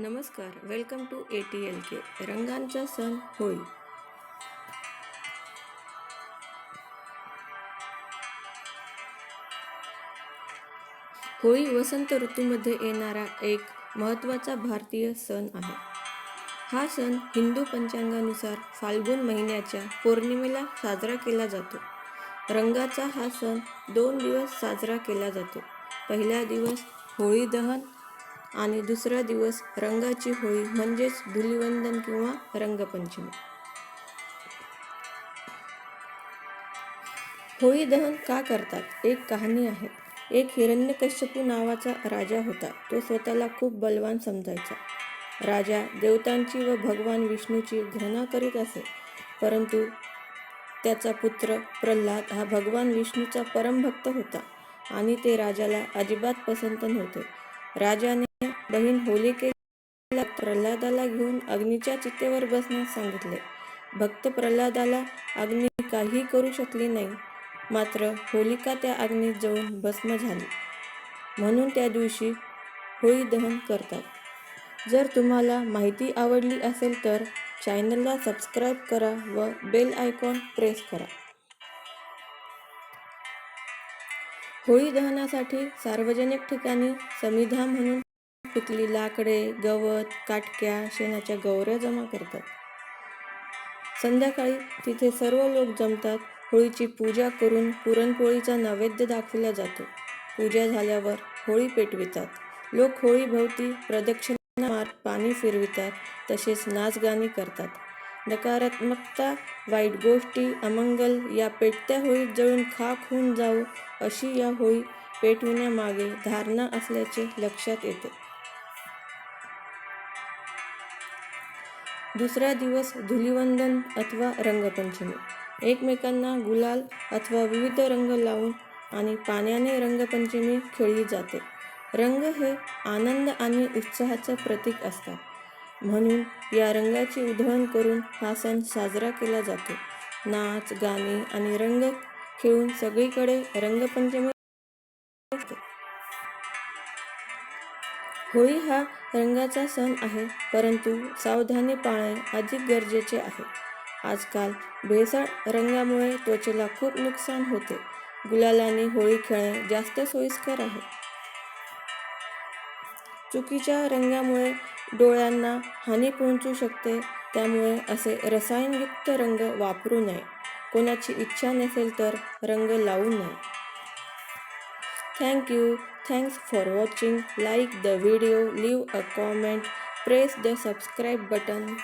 नमस्कार welcome to A T L K रंगांचा सण होळी होळी वसंत ऋतूमध्ये येणारा एक महत्त्वाचा भारतीय सण आहे. हा सण हिंदू पंचांगानुसार फाल्गुन महिन्याच्या पौर्णिमेला साजरा केला जातो. रंगाचा हा सण दोन दिवस साजरा केला जातो. पहिला दिवस होळी दहन आणि दुसरा दिवस रंगाची होळी म्हणजेच धुलिवंदन किंवा रंगपंचमी. होळी दहन का करतात? एक कहाणी आहे. एक हिरण्यकश्यपू नावाचा राजा होता. तो स्वतःला खूप बलवान समजायचा. राजा देवतांची व भगवान विष्णूची घृणा करीत असे. परंतु त्याचा पुत्र प्रल्हाद हा भगवान विष्णूचा परमभक्त होता आणि ते राजाला अजिबात पसंत नव्हते. राजाने बहीण होलिकेला प्रल्हादाला घेऊन अग्नीच्या चितेवर बसण्यास सांगितले. भक्त प्रल्हादाला अग्नी काही करू शकली नाही. मात्र होलिका त्या अग्नीत जळून भस्म झाली. म्हणून त्या दिवशी होळी दहन करतात. जर तुम्हाला माहिती आवडली असेल तर चॅनलला सबस्क्राईब करा व बेल आयकॉन प्रेस करा. होळी दहनासाठी सार्वजनिक ठिकाणी समिधा म्हणून पिकली लाकडे गवत काटक्या शेणाच्या गौऱ्या जमा करतात. संध्याकाळी तिथे सर्व लोक जमतात. होळीची पूजा करून पुरणपोळीचा नैवेद्य दाखविला जातो. पूजा झाल्यावर होळी पेटवितात. लोक होळीभोवती प्रदक्षिणा मार पाणी फिरवितात. तसेच नाचगाणी करतात. नकारात्मकता वाईट गोष्टी अमंगल या पेटत्या होळीत जळून खाक होऊन जाऊ अशी या होळी पेटविण्यामागे धारणा असल्याचे लक्षात येते. दुसरा दिवस धुलिवंदन अथवा रंगपंचमी. एकमेकांना गुलाल अथवा विविध रंग लावून आणि पाण्याने रंगपंचमी खेळली जाते. रंग हे आनंद आणि उत्साहाचं प्रतीक असतात. म्हणून या रंगाची उधळण करून हा सण साजरा केला जातो. नाच गाणे आणि रंग खेळून सगळीकडे रंगपंचमी होळी हा रंगाचा सण आहे परंतु सावधानी पाळणे अधिक गरजेचे आहे. आजकाल भेसळ रंगामुळे त्वचेला खूप नुकसान होते. गुलालाने होळी खेळणे जास्त सोयीस्कर आहे. चुकीच्या रंगामुळे डोळ्यांना हानी पोहोचू शकते त्यामुळे असे रसायनयुक्त रंग वापरू नये. कोणाची इच्छा नसेल तर रंग लावू नये. Thank you. Thanks for watching. Like the video, leave a comment, press the subscribe button.